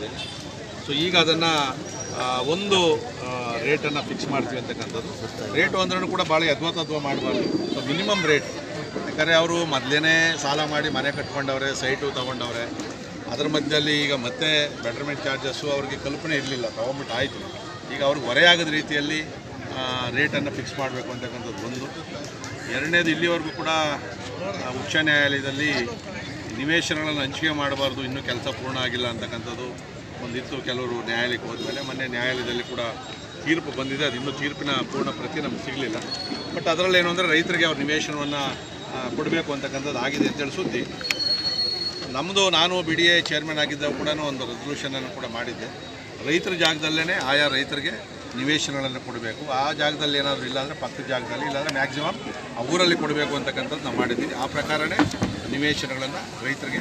ಮಾಡಿದ್ದೇನೆ ಸೊ ಈಗ ಅದನ್ನು ಒಂದು ರೇಟನ್ನು ಫಿಕ್ಸ್ ಮಾಡ್ತೀವಿ ಅಂತಕ್ಕಂಥದ್ದು. ರೇಟು ಅಂದ್ರೂ ಕೂಡ ಭಾಳ ಯಥಾತತ್ವ ಮಾಡಬಾರ್ದು. ಸೊ ಮಿನಿಮಮ್ ರೇಟ್ ಯಾಕಂದರೆ ಅವರು ಮೊದಲೇ ಸಾಲ ಮಾಡಿ ಮನೆ ಕಟ್ಕೊಂಡವ್ರೆ ಸೈಟು ತೊಗೊಂಡವ್ರೆ. ಅದ್ರ ಮಧ್ಯದಲ್ಲಿ ಈಗ ಮತ್ತೆ ಬೆಟರ್ಮೆಂಟ್ ಚಾರ್ಜಸ್ಸು ಅವ್ರಿಗೆ ಕಲ್ಪನೆ ಇರಲಿಲ್ಲ. ತೊಗೊಂಬಿಟ್ಟು ಆಯಿತು. ಈಗ ಅವ್ರಿಗೆ ಹೊರೆಯಾಗದ ರೀತಿಯಲ್ಲಿ ರೇಟನ್ನು ಫಿಕ್ಸ್ ಮಾಡಬೇಕು ಅಂತಕ್ಕಂಥದ್ದು ಒಂದು. ಎರಡನೇದು ಇಲ್ಲಿವರೆಗೂ ಕೂಡ ಉಚ್ಚ ನ್ಯಾಯಾಲಯದಲ್ಲಿ ನಿವೇಶನಗಳನ್ನು ಹಂಚಿಕೆ ಮಾಡಬಾರ್ದು, ಇನ್ನೂ ಕೆಲಸ ಪೂರ್ಣ ಆಗಿಲ್ಲ ಅಂತಕ್ಕಂಥದ್ದು ಒಂದಿತ್ತು. ಕೆಲವರು ನ್ಯಾಯಾಲಯಕ್ಕೆ ಹೋದ್ಮೇಲೆ ಮೊನ್ನೆ ನ್ಯಾಯಾಲಯದಲ್ಲಿ ಕೂಡ ತೀರ್ಪು ಬಂದಿದೆ. ಅದು ಇನ್ನೂ ತೀರ್ಪಿನ ಪೂರ್ಣ ಪ್ರತಿ ನಮ್ಗೆ ಸಿಗಲಿಲ್ಲ. ಬಟ್ ಅದರಲ್ಲಿ ಏನು ಅಂದರೆ ರೈತರಿಗೆ ಅವ್ರ ನಿವೇಶನವನ್ನು ಕೊಡಬೇಕು ಅಂತಕ್ಕಂಥದ್ದು ಆಗಿದೆ ಅಂತೇಳಿ ಸುದ್ದಿ. ನಮ್ಮದು ನಾನು ಬಿ ಡಿ ಎ ಚೇರ್ಮನ್ ಆಗಿದ್ದಾಗ ಕೂಡ ಒಂದು ರೆಸಲ್ಯೂಷನನ್ನು ಕೂಡ ಮಾಡಿದ್ದೆ. ರೈತರ ಜಾಗದಲ್ಲೇ ಆಯಾ ರೈತರಿಗೆ ನಿವೇಶನಗಳನ್ನು ಕೊಡಬೇಕು. ಆ ಜಾಗದಲ್ಲಿ ಏನಾದರೂ ಇಲ್ಲಾಂದರೆ ಪಕ್ಕದ ಜಾಗದಲ್ಲಿ, ಇಲ್ಲಾಂದರೆ ಮ್ಯಾಕ್ಸಿಮಮ್ ಆ ಊರಲ್ಲಿ ಕೊಡಬೇಕು ಅಂತಕ್ಕಂಥದ್ದು ನಾವು ಮಾಡಿದ್ದೀವಿ. ಆ ಪ್ರಕಾರನೇ ನಿವೇಶನಗಳನ್ನು ರೈತರಿಗೆ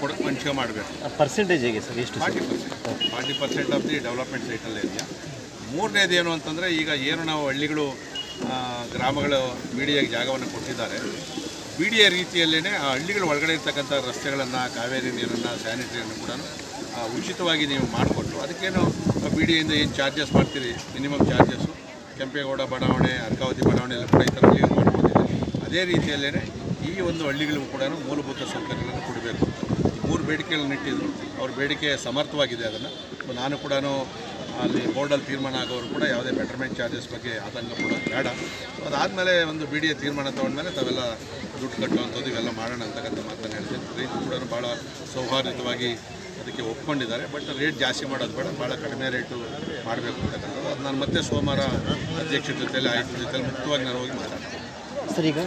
ಕೊಡ ಹಂಚಿಕೆ ಮಾಡಬೇಕು. ಪರ್ಸೆಂಟೇಜ್ ಹೇಗೆ ಸರ್? ಎಷ್ಟು forty percent. Forty percent of the development ಸೈಟಲ್ಲೇ ಇದೆಯಾ? ಮೂರನೇದು ಏನು ಅಂತಂದರೆ ಈಗ ಏನು ನಾವು ಹಳ್ಳಿಗಳು ಗ್ರಾಮಗಳು ಎಗೆ ಜಾಗವನ್ನು ಕೊಟ್ಟಿದ್ದಾರೆ. ಬಿ ಡಿ ಎ ರೀತಿಯಲ್ಲೇ ಆ ಹಳ್ಳಿಗಳ ಒಳಗಡೆ ಇರ್ತಕ್ಕಂಥ ರಸ್ತೆಗಳನ್ನು ಕಾವೇರಿ ನೀರನ್ನು ಸ್ಯಾನಿಟರಿಯನ್ನು ಕೂಡ ಉಚಿತವಾಗಿ ನೀವು ಮಾಡಿಕೊಟ್ಟು ಅದಕ್ಕೇನು ಬಿ ಡಿ ಎಯಿಂದ ಏನು ಚಾರ್ಜಸ್ ಮಾಡ್ತೀರಿ? Minimum charges. ಕೆಂಪೇಗೌಡ ಬಡಾವಣೆ ಅರ್ಕಾವತಿ ಬಡಾವಣೆ ಎಲ್ಲ ಕೂಡ ಈ ಥರ ಅದೇ ರೀತಿಯಲ್ಲೇ ಈ ಒಂದು ಹಳ್ಳಿಗಳಿಗೂ ಕೂಡ ಮೂಲಭೂತ ಸೌಕರ್ಯಗಳನ್ನು ಕೊಡಬೇಕು. ಮೂರು ಬೇಡಿಕೆಗಳನ್ನು ಇಟ್ಟಿದ್ರು. ಅವ್ರ ಬೇಡಿಕೆ ಸಮರ್ಥವಾಗಿದೆ ಅದನ್ನು. ನಾನು ಕೂಡ ಅಲ್ಲಿ ಬೋರ್ಡಲ್ಲಿ ತೀರ್ಮಾನ ಆಗೋರು ಕೂಡ ಯಾವುದೇ ಬೆಟರ್ಮೆಂಟ್ ಚಾರ್ಜಸ್ ಬಗ್ಗೆ ಆತಂಕ ಕೊಡೋದು ಬೇಡ. ಅದಾದಮೇಲೆ ಒಂದು ಬಿ ಡಿ ಎ ತೀರ್ಮಾನ ತೊಗೊಂಡ್ಮೇಲೆ ತಾವೆಲ್ಲ ದುಡ್ಡು ಕಟ್ಟುವಂಥದ್ದು ಇವೆಲ್ಲ ಮಾಡೋಣ ಅಂತಕ್ಕಂಥ ಮಾತನ್ನು ಹೇಳ್ತೀನಿ ರೈತರು ಕೂಡ ಭಾಳ ಸೌಹಾರ್ದವಾಗಿ ಅದಕ್ಕೆ ಒಪ್ಕೊಂಡಿದ್ದಾರೆ. ಬಟ್ ರೇಟ್ ಜಾಸ್ತಿ ಮಾಡೋದು ಬೇಡ. ಭಾಳ ಕಡಿಮೆ ರೇಟು ಮಾಡಬೇಕು ಅಂತಕ್ಕಂಥದ್ದು ಅದು ನಾನು ಮತ್ತೆ ಸೋಮವಾರ ಅಧ್ಯಕ್ಷರ ಜೊತೆಯಲ್ಲಿ ಆಯುಕ್ತರ ಜೊತೆಯಲ್ಲಿ ಮುಕ್ತವಾಗಿ ನಾನು ಹೋಗಿ ಮಾತಾಡ್ತೀನಿ. ಸರ್, ಈಗ